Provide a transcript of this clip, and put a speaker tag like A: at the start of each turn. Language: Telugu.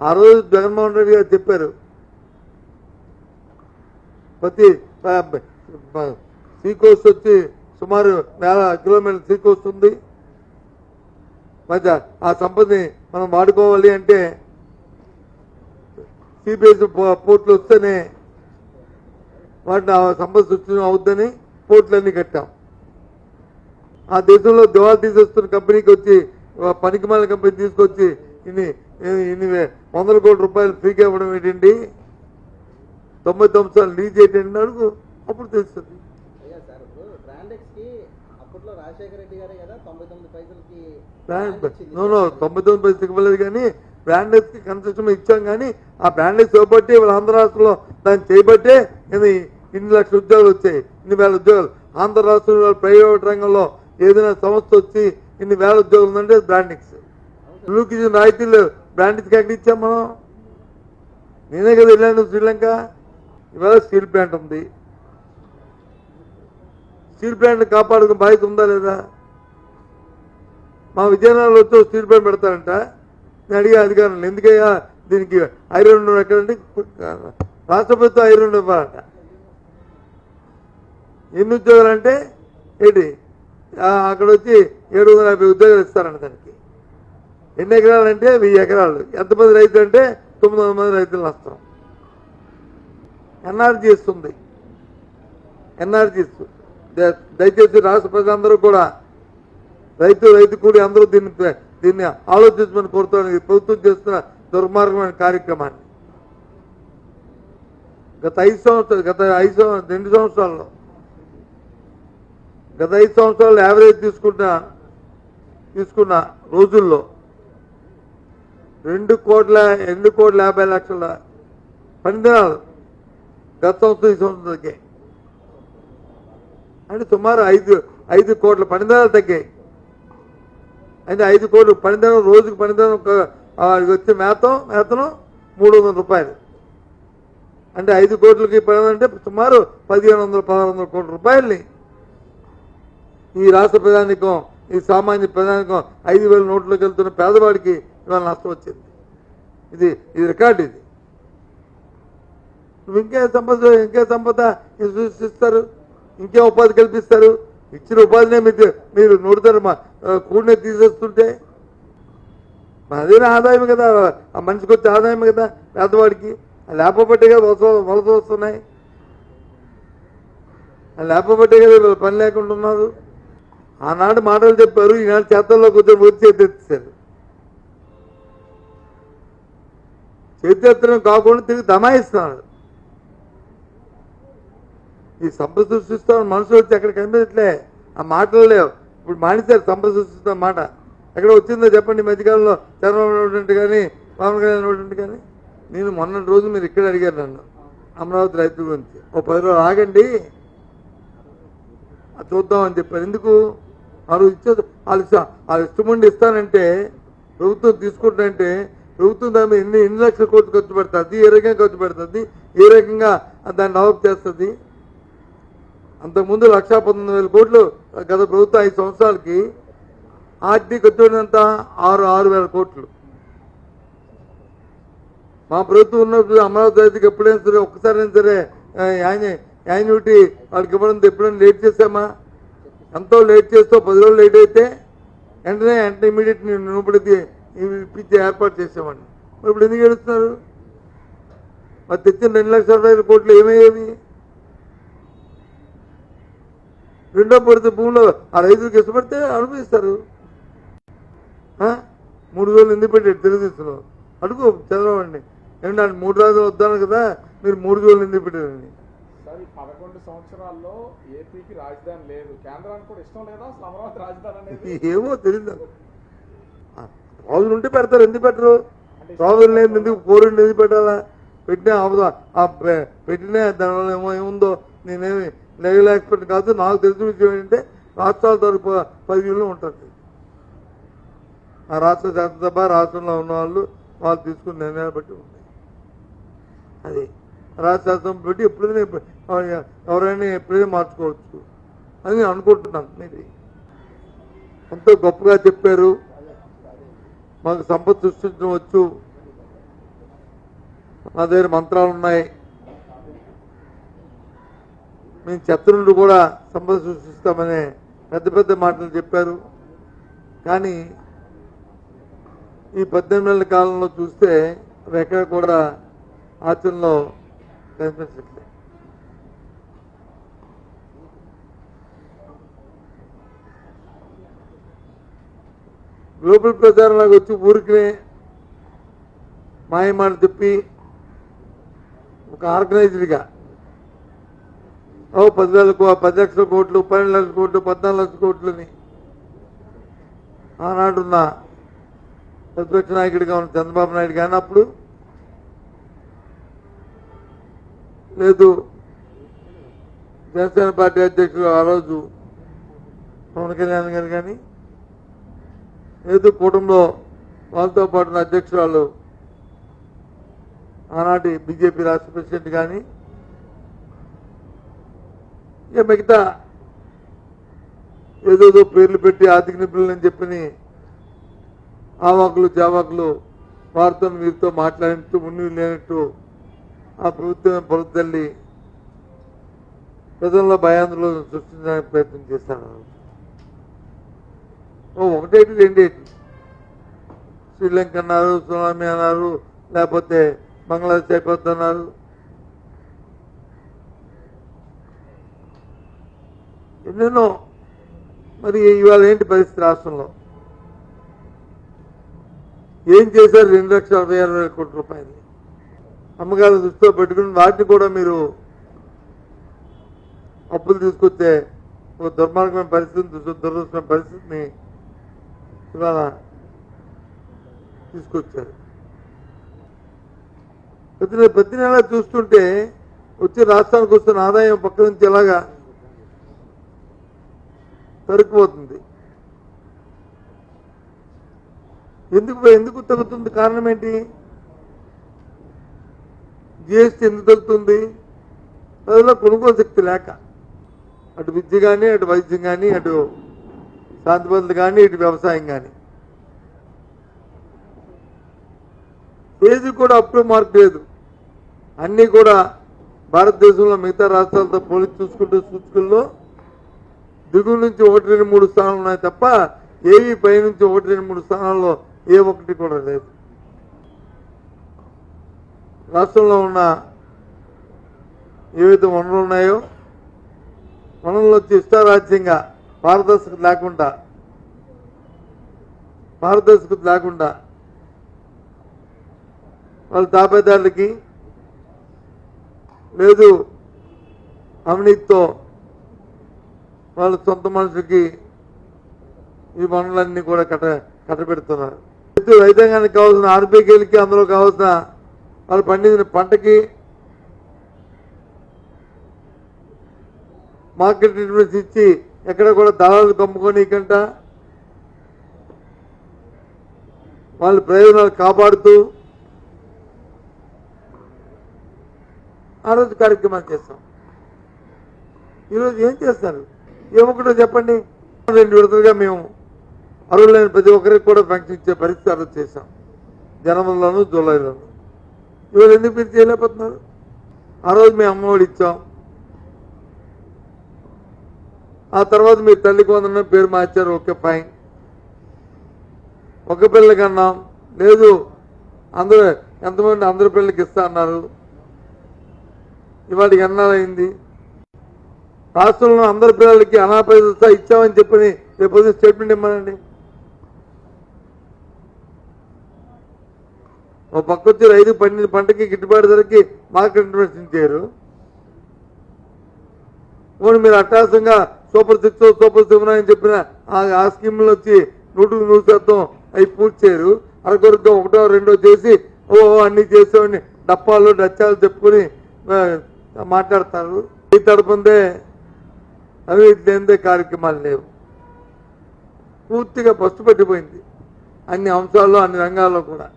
A: ఆ రోజు జగన్మోహన్ రెడ్డి గారు చెప్పారు. ప్రతి సీ కోస్ట్ వచ్చి సుమారు వేల కిలోమీటర్ సీ కోస్ట్ ఉంది. మధ్య ఆ సంపదని మనం వాడుకోవాలి అంటే సిబిఎస్ పోర్ట్లు వస్తేనే వాటిని ఆ సంపద సృష్టి అవుద్దని పోర్ట్లన్నీ కట్టాం. ఆ దేశంలో దివాళ తీసేస్తున్న కంపెనీకి వచ్చి పనికిమాల కంపెనీ తీసుకొచ్చి ఇన్ని ఇన్ని వందల కోట్ల రూపాయలు ఫ్రీగా ఇవ్వడం ఏంటండి? తొంభై తొమ్మిది సార్లు లీజ్ ఏంటండి అడుగు. అప్పుడు తెలుస్తుంది.
B: బ్రాండెక్స్ తొంభై తొమ్మిది
A: పైసలు ఇవ్వలేదు కానీ బ్రాండెస్కి కన్సెషన్ ఇచ్చాం కానీ ఆ బ్రాండెస్ ఇవ్వబట్టి వాళ్ళ ఆంధ్ర రాష్ట్రంలో దాన్ని చేయబట్టే ఇది ఇన్ని లక్షల ఉద్యోగాలు వచ్చాయి. ఇన్ని వేల ఉద్యోగాలు. ఆంధ్ర రాష్ట్రంలో ప్రైవేట్ రంగంలో ఏదైనా సంస్థ వచ్చి ఇన్ని వేల ఉద్యోగాలు ఉందంటే బ్రాండింగ్స్ బ్లూకి ఇచ్చిన రాయితీలు బ్రాండింగ్స్కి ఎక్కడ ఇచ్చాం మనం. నేనే కదా వెళ్ళాను శ్రీలంక. ఇవాళ స్టీల్ ప్లాంట్ ఉంది. స్టీల్ ప్లాంట్ కాపాడుకునే బాధ్యత ఉందా లేదా? మా విజయనగరంలో వచ్చి స్టీల్ ప్లాంట్ పెడతారంట. నేను అడిగే అధికారులు ఎందుకయ్యా? దీనికి ఐరన్ ఎక్కడంటే రాష్ట్ర ప్రభుత్వం ఐరన్ ఇవ్వాలంట. ఎన్ని ఉద్యోగాలు అంటే ఏంటి అక్కడ వచ్చి ఏడు వందల యాభై ఉద్యోగాలు ఇస్తారంట దానికి. ఎన్ని ఎకరాలు అంటే వెయ్యి ఎకరాలు. ఎంతమంది రైతులు అంటే తొమ్మిది వందల మంది రైతులు నష్టం. ఎన్ఆర్జీ ఇస్తుంది ఎన్ఆర్జీ ఇస్తుంది దయచేసి రాష్ట్ర ప్రజలందరూ కూడా రైతు రైతు కూడి అందరూ దీన్ని దీన్ని ఆలోచించమని కోరుతాను ప్రభుత్వం చేస్తున్న దుర్మార్గమైన కార్యక్రమాన్ని. గత ఐదు సంవత్సరాలు గత ఐదు సంవత్సరాలు రెండు సంవత్సరాల్లో గత ఐదు సంవత్సరాలు యావరేజ్ తీసుకున్న తీసుకున్న రోజుల్లో రెండు కోట్ల రెండు కోట్ల యాభై లక్షల పనిదినాలు గత సంవత్సరం ఈ సంవత్సరం అంటే సుమారు ఐదు ఐదు కోట్ల పనిదినాలు తగ్గాయి. అంటే ఐదు కోట్లు పనిదినం రోజుకు పనిదినం వచ్చే మేతం మేతనం మూడు వందల రూపాయలు. అంటే ఐదు కోట్లకి పని అంటే సుమారు పదిహేను వందల పదహారు వందల కోట్ల రూపాయలని. ఈ రాష్ట్ర ప్రధానికం ఈ సామాన్య ప్రధానికం ఐదు వేల నోట్లోకి వెళ్తున్న పేదవాడికి ఇవాళ నష్టం వచ్చింది. ఇది ఇది రికార్డు ఇది. నువ్వు ఇంకే సంపద ఇంకే సంపద సృష్టిస్తారు ఇంకే ఉపాధి కల్పిస్తారు. ఇచ్చిన ఉపాధినే మీరు మీరు నూరుతారు మా కూడినే తీసేస్తుంటే. అదే ఆదాయం కదా ఆ మనిషికి వచ్చే ఆదాయం కదా పేదవాడికి. లేపబట్టే కదా వలస వలస వస్తున్నాయి. లేపబట్టే కదా వీళ్ళు పని లేకుండా ఉన్నారు. ఆనాడు మాటలు చెప్పారు ఈనాడు చేతల్లో కొంచెం వచ్చి ఎత్తేస్తారు చరిత్రం కాకుండా తిరిగి దమాయిస్తున్నాడు ఈ సంపద సృష్టిస్తామని మనుషులు వచ్చి అక్కడ కనిపించట్లే. ఆ మాటలు లేవు. ఇప్పుడు మానేశారు సంపద సృష్టిస్తాం మాట. ఎక్కడ వచ్చిందో చెప్పండి ఈ మధ్యకాలంలో. చంద్రబాబు కానీ పవన్ కళ్యాణ్ నాయుడు కానీ. నేను మొన్నటి రోజు మీరు ఇక్కడ అడిగారు నన్ను అమరావతి రైతుల గురించి. ఓ పది రోజులు ఆగండి. అది చూద్దామని చెప్పారు. ఎందుకు? ఆ రోజు ఇచ్చే వాళ్ళు ఇస్తా- వాళ్ళు ఇష్టముండి ఇస్తానంటే ప్రభుత్వం తీసుకుంటానంటే ప్రభుత్వం దాని మీద ఎన్ని ఎన్ని లక్షల కోట్లు ఖర్చు పెడుతుంది ఏ రకంగా ఖర్చు పెడుతుంది ఏ రకంగా దాన్ని డెవలప్ చేస్తుంది? అంతకుముందు లక్షా పంతొమ్మిది వేల కోట్లు గత ప్రభుత్వం ఐదు సంవత్సరాలకి ఆర్టీ ఖర్చు పెట్టినంత ఆరు ఆరు వేల కోట్లు. మా ప్రభుత్వం ఉన్నప్పుడు అమరావతి రైతుకి ఎప్పుడైనా సరే ఒక్కసారైనా సరే యాన్యుటీ వాళ్ళకి ఇవ్వడం ఎప్పుడైనా లేట్ చేసామా ఎంతో లేట్ చేస్తావు పది రోజులు లేట్ అయితే వెంటనే వెంటనే ఇమీడియట్ నేను ఇప్పుడు ఇప్పించే ఏర్పాటు చేసామండి మరి ఇప్పుడు ఎందుకు ఏడుస్తున్నారు? మరి తెచ్చిన రెండు లక్షల ఐదు కోట్లు ఏమయ్యేవి రెండో పడితే భూమిలో ఆ రైతులకు ఇష్టపడితే అనుభవిస్తారు? మూడు వేలు ఎందుకు పెట్టాడు తెలుగుదేశంలో? అడుగు చదవండి ఆయన మూడు రోజులు వద్దాను కదా మీరు మూడు వేలు ఎందుకు పెట్టారండి
C: సార్ ఈ పదకొండు సంవత్సరాల్లో ఏపీకి రాజధాని లేదు. కేంద్రానికి కూడా ఇష్టం లేదా? అసలు అమరావతి రాజధాని అనేది?
A: ఏమో తెలియదు రాజులు ఉంటే పెడతారు. ఎందుకు పెట్టరు? రాజులు లేదు ఎందుకు? పోరుండి ఎందుకు పెట్టాలా? పెట్టినా అవదా? ఆ పెట్టినా దానివల్ల ఏమో ఏముందో? నేనేమి లీగల్ ఎక్స్పర్ట్ కాదు. నాకు తెలిసిన విషయం ఏంటంటే రాష్ట్రాల తరపు పదివేలు ఉంటుంది ఆ రాష్ట్ర శాసనసభ రాష్ట్రంలో ఉన్న వాళ్ళు వాళ్ళు తీసుకున్న నిర్ణయాలు బట్టి ఉంటాయి. అది రాష్ట్ర శాసనం బట్టి ఎప్పుడైనా ఎవరైనా ఎప్పుడైనా మార్చుకోవచ్చు. అని నేను అనుకుంటున్నాను ఇది ఎంతో గొప్పగా చెప్పారు. మాకు సంపద సృష్టించవచ్చు మా దగ్గర మంత్రాలు ఉన్నాయి. మేము చెత్త నుండి కూడా సంపద సృష్టిస్తామనే పెద్ద పెద్ద మాటలు చెప్పారు. కానీ ఈ పద్దెనిమిది నెలల కాలంలో చూస్తే అవి ఎక్కడ కూడా ఆచరణలో కనిపించట్లేదు. లోపల ప్రచారంలోకి వచ్చి ఊరికినే మాయమాట చెప్పి ఒక ఆర్గనైజ్డ్గా ఓ పదివేల కో పది లక్షల కోట్లు పన్నెండు లక్షల కోట్లు పద్నాలుగు లక్షల కోట్లని ఆనాడున్న ప్రతిపక్ష నాయకుడిగా ఉన్న చంద్రబాబు నాయుడు కానీ అప్పుడు లేదు జనసేన పార్టీ అధ్యక్షుడు ఆ రోజు పవన్ కళ్యాణ్ గారు కానీ లేదు కూటమిలో వాళ్ళతో పాటు ఉన్న అధ్యక్షురాలు ఆనాటి బీజేపీ రాష్ట్ర ప్రెసిడెంట్ కానీ ఇక మిగతా ఏదోదో పేర్లు పెట్టి ఆర్థిక నిపుణులని చెప్పని ఆవాకులు జావాకులు వారితో వీరితో మాట్లాడినట్టు ముందు లేనట్టు ఆ ప్రభుత్వం పొరతల్లి ప్రజల్లో భయాందోళన సృష్టించడానికి ప్రయత్నం చేశారు ఒకటేటి రెండేటి శ్రీలంక అన్నారు సునామీ అన్నారు లేకపోతే బంగ్లాదేశ్ అయిపోతున్నారు ఎన్నెన్నో. మరి ఇవాళ ఏంటి పరిస్థితి రాష్ట్రంలో? ఏం చేశారు రెండు లక్షల అరవై ఆరు వేల కోట్ల రూపాయలు? అమ్మగారు దృష్టిలో పెట్టుకుని వాటిని కూడా మీరు అప్పులు తీసుకొస్తే ఒక దుర్మార్గమైన పరిస్థితి దుర్- దురదృష్టమైన పరిస్థితిని ఇవాళ తీసుకొచ్చారు ప్రతి నెల ప్రతి నెల చూస్తుంటే వచ్చి రాష్ట్రానికి వస్తున్న ఆదాయం పక్క నుంచి ఎలాగా తరుక్కుపోతుంది ఎందుకు ఎందుకు తగ్గుతుంది? కారణం ఏంటి? జిఎస్టీ ఎందుకు తగ్గుతుంది? ప్రజల్లో కొనుగోలు శక్తి లేక. అటు విద్య కానీ అటు వైద్యం కానీ అటు కాంతి భద్రత కానీ ఇటు వ్యవసాయం కానీ. ఏది కూడా అప్పుడు మార్క్ లేదు. అన్నీ కూడా భారతదేశంలో మిగతా రాష్ట్రాలతో పోలిసి చూసుకుంటూ సూచికల్లో దిగువ నుంచి ఒకటి రెండు మూడు స్థానాలు ఉన్నాయి తప్ప ఏవి పై నుంచి ఒకటి రెండు మూడు స్థానాల్లో ఏ ఒక్కటి కూడా లేదు. రాష్ట్రంలో ఉన్న ఏవైతే వనరులు ఉన్నాయో వనరులు వచ్చి ఇష్టారాజ్యంగా పారదర్శకత లేకుండా పారదర్శకత లేకుండా వాళ్ళ తాపేదారులకి లేదు అవినీతితో వాళ్ళ సొంత మనుషులకి ఈ పనులన్నీ కూడా కట్ట కట్టబెడుతున్నారు. రైతు రైతాంగానికి కావాల్సిన ఆర్బీకేలకి అందులో కావాల్సిన వాళ్ళు పండించిన పంటకి మార్కెట్ ఇన్వెస్ట్ ఇచ్చి ఎక్కడ కూడా దళాలు కమ్ముకొని కంట వాళ్ళ ప్రయోజనాలు కాపాడుతూ ఆ రోజు కార్యక్రమాలు చేస్తాం. ఈరోజు ఏం చేస్తారు? ఏమొకటో చెప్పండి. రెండు విడతలుగా మేము అరువులైన ప్రతి ఒక్కరికి కూడా పెన్షన్ ఇచ్చే పరిస్థితి ఆ చేశాం. జనవరిలోను జూలైలోను. ఇవాళ ఎందుకు మీరు చేయలేకపోతున్నారు? ఆ రోజు మేము అమ్మఒడి ఇచ్చాం. ఆ తర్వాత మీరు తల్లికి వందనం పేరు మార్చారు. ఓకే ఫైన్ ఒక పిల్లకి అన్నాం లేదు అందరూ ఎంతమంది అందరి పిల్లలకి ఇస్తా అన్నారు. ఇవాటికి ఎన్నాళ్ళయింది రాష్ట్రంలో అందరి పిల్లలకి అనాపరిత ఇచ్చామని చెప్పని రేపు స్టేట్మెంట్ ఇమ్మనండి. ఒక పక్క వచ్చి రైతు పండిన పంటకి గిట్టుబాటు ధరకి మార్కెట్ ఇన్వెస్టింగ్ చేయరు. పోనీ మీరు అట్టాసంగా సూపర్ సిక్స్ సూపర్ సెవెన్ అని చెప్పిన ఆ- ఆ స్కీమ్లు వచ్చి నూటికి నూరు శాతం అవి పూర్తి చేయరు. అరకొరగా ఒకటో రెండో చేసి ఓ అన్ని చేసేవాడిని. డప్పాలు డచ్చాలు చెప్పుకొని మాట్లాడతారు. ఈ తడపందే అవినీతి లేనిదే కార్యక్రమాలు లేవు. పూర్తిగా పసుపు పెట్టిపోయింది అన్ని అంశాల్లో అన్ని రంగాల్లో కూడా.